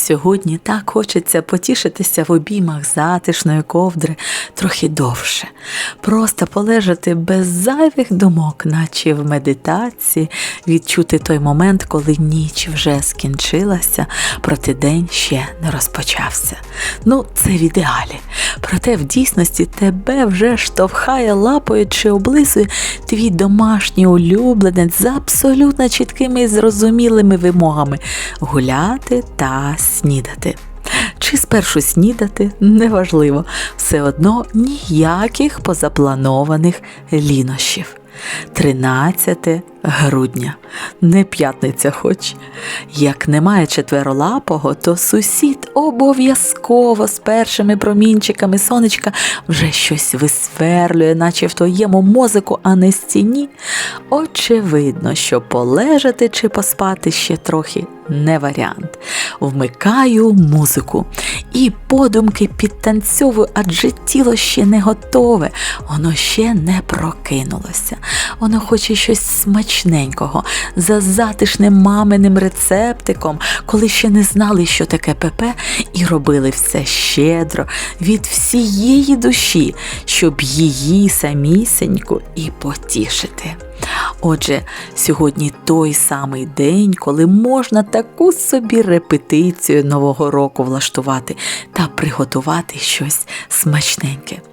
Сьогодні так хочеться потішитися в обіймах затишної ковдри трохи довше, просто полежати без зайвих думок, наче в медитації, відчути той момент, коли ніч вже скінчилася, проте день ще не розпочався. Ну, це в ідеалі. Проте в дійсності тебе вже штовхає лапою чи облизує твій домашній улюбленець з абсолютно чіткими і зрозумілими вимогами гуляти та снідати. Чи спершу снідати, неважливо, все одно ніяких позапланованих лінощів. 13 грудня, не п'ятниця хоч. Як немає четверолапого, то сусід обов'язково з першими промінчиками сонечка вже щось висверлює, наче в твоєму мозику, а не стіні. Очевидно, що полежати чи поспати ще трохи не варіант. Вмикаю музику і подумки підтанцьовую, адже тіло ще не готове, воно ще не прокинулося. Воно хоче щось смачненького, за затишним маминим рецептиком, коли ще не знали, що таке ПП, і робили все щедро від всієї душі, щоб її самісеньку і потішити. Отже, сьогодні той самий день, коли можна таку собі репетицію Нового року влаштувати та приготувати щось смачненьке.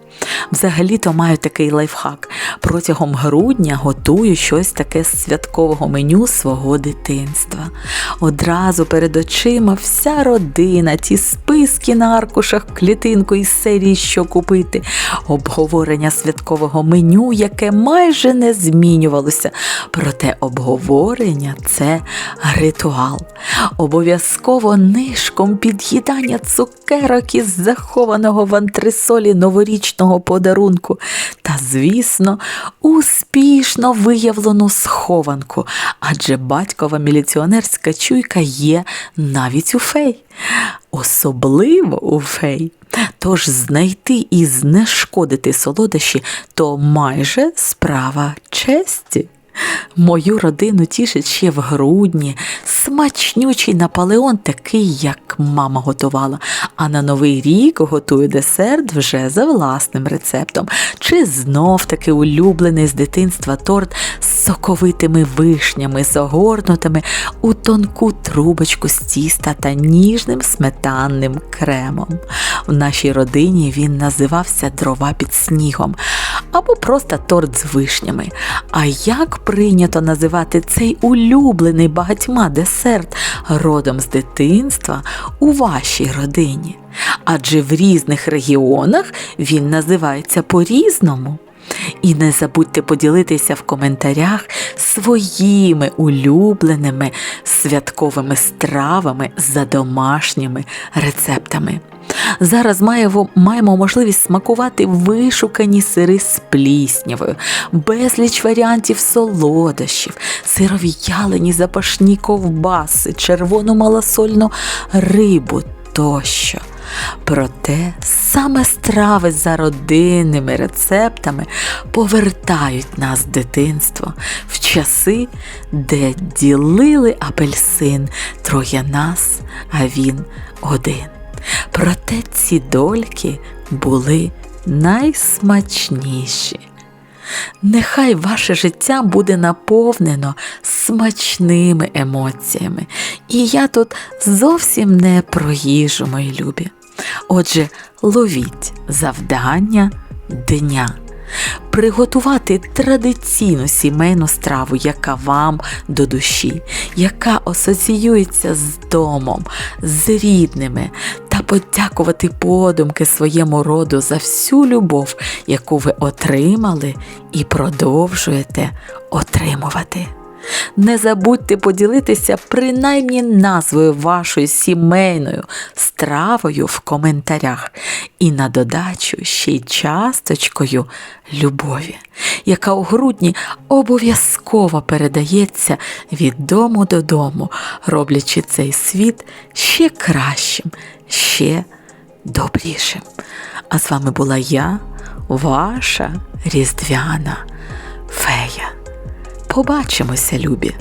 Взагалі-то маю такий лайфхак. Протягом грудня готую щось таке з святкового меню свого дитинства. Одразу перед очима вся родина, ті списки на аркушах, клітинку із серії, що купити, обговорення святкового меню, яке майже не змінювалося. Проте обговорення це ритуал. Обов'язково нишком під'їдання цукерок із захованого в антресолі новорічного подарунку та, звісно, успішно виявлену схованку, адже батькова міліціонерська чуйка є навіть у фей. Особливо у фей. Тож знайти і знешкодити солодощі то майже справа честі. Мою родину тішить ще в грудні смачнючий Наполеон, такий, як мама готувала, а на новий рік готую десерт вже за власним рецептом. Чи знов таки улюблений з дитинства торт з соковитими вишнями, загорнутими у тонку трубочку з тіста та ніжним сметанним кремом. В нашій родині він називався дрова під снігом або просто торт з вишнями. А як прийнято називати цей улюблений багатьма десерт родом з дитинства у вашій родині? Адже в різних регіонах він називається по-різному. І не забудьте поділитися в коментарях своїми улюбленими святковими стравами за домашніми рецептами. Зараз маємо, маємо можливість смакувати вишукані сири з пліснявою, безліч варіантів солодощів, сирові ялені запашні ковбаси, червону малосольну рибу тощо. Проте саме страви за родинними рецептами повертають нас в дитинство в часи, де ділили апельсин троє нас, а він один. Проте ці дольки були найсмачніші. Нехай ваше життя буде наповнено смачними емоціями, і я тут зовсім не про їжу, мої любі. Отже, ловіть завдання дня. Приготувати традиційну сімейну страву, яка вам до душі, яка асоціюється з домом, з рідними, подякувати подумки своєму роду за всю любов, яку ви отримали і продовжуєте отримувати. Не забудьте поділитися принаймні назвою вашою сімейною стравою в коментарях і на додачу ще й часточкою любові, яка у грудні обов'язково передається від дому додому, роблячи цей світ ще кращим, ще добрішим. А з вами була я, ваша різдвяна. Побачимося, любі!